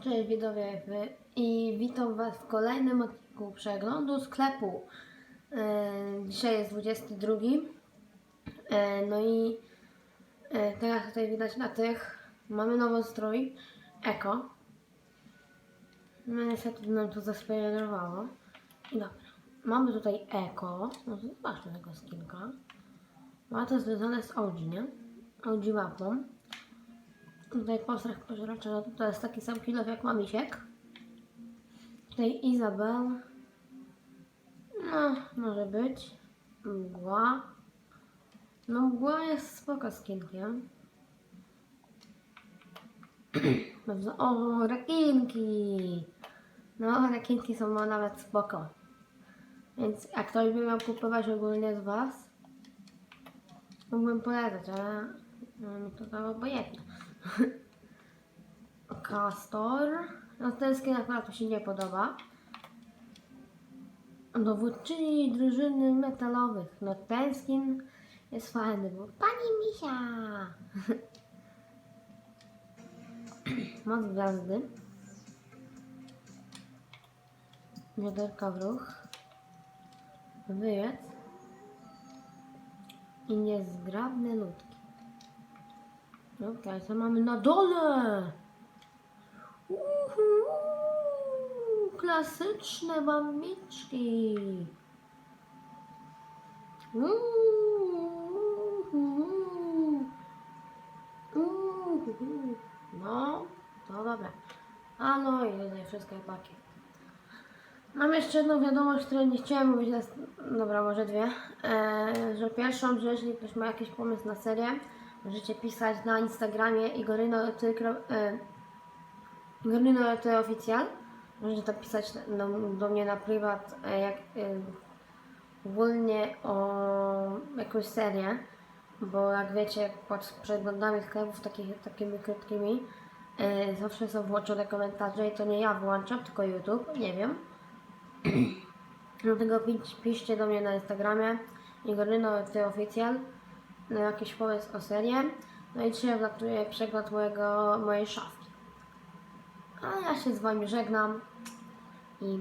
Cześć widzowie i witam Was w kolejnym odcinku przeglądu sklepu. E, dzisiaj jest 22. E, no i e, teraz tutaj widać na tych mamy nowy strój Eko. No niestety nam to zaspoilerowało. Dobra, mamy tutaj Eko. No zobaczmy tego skinka. Ma to związane z OG, nie? OG mapą. Tutaj postrach pożeracza, no to jest taki sam kilof jak mamisiek. Tutaj Izabel. No, może być. Mgła. No mgła jest spoko skinkiem. Dobrze. O, rekinki! No, rekinki są nawet spoko. Więc jak ktoś by miał kupować ogólnie z Was, mógłbym polecać, ale no, mi to obojętne. Castor. No ten skin akurat mi się nie podoba. Dowódczyni drużyny metalowych. No ten skin jest fajny, bo pani misia. Moc gwiazdy. Wiaderka w ruch. Wyjec. I niezgrabne nutki. Okej, co mamy na dole? Uhu, klasyczne bambiczki. Uhu, uhu. No, to dobra. A no i tutaj wszystkie paki. Mam jeszcze jedną wiadomość, której nie chciałem mówić, dobra, może dwie, e, że pierwszą, że jeśli ktoś ma jakiś pomysł na serię, możecie pisać na Instagramie Igoryno ty, e, oficjal, możecie to pisać do, do mnie na prywat, e, jak e, ogólnie o jakąś serię, bo jak wiecie, pod przeglądami sklepów takich, takimi krótkimi, e, zawsze są włączone komentarze i to nie ja włączam, tylko YouTube, nie wiem. Dlatego pisz, piszcie do mnie na Instagramie Igoryno ty oficjal na jakiś pomysł o serię. No i dzisiaj odlatuję przegląd mojego, mojej szafki. A ja się z wami żegnam i!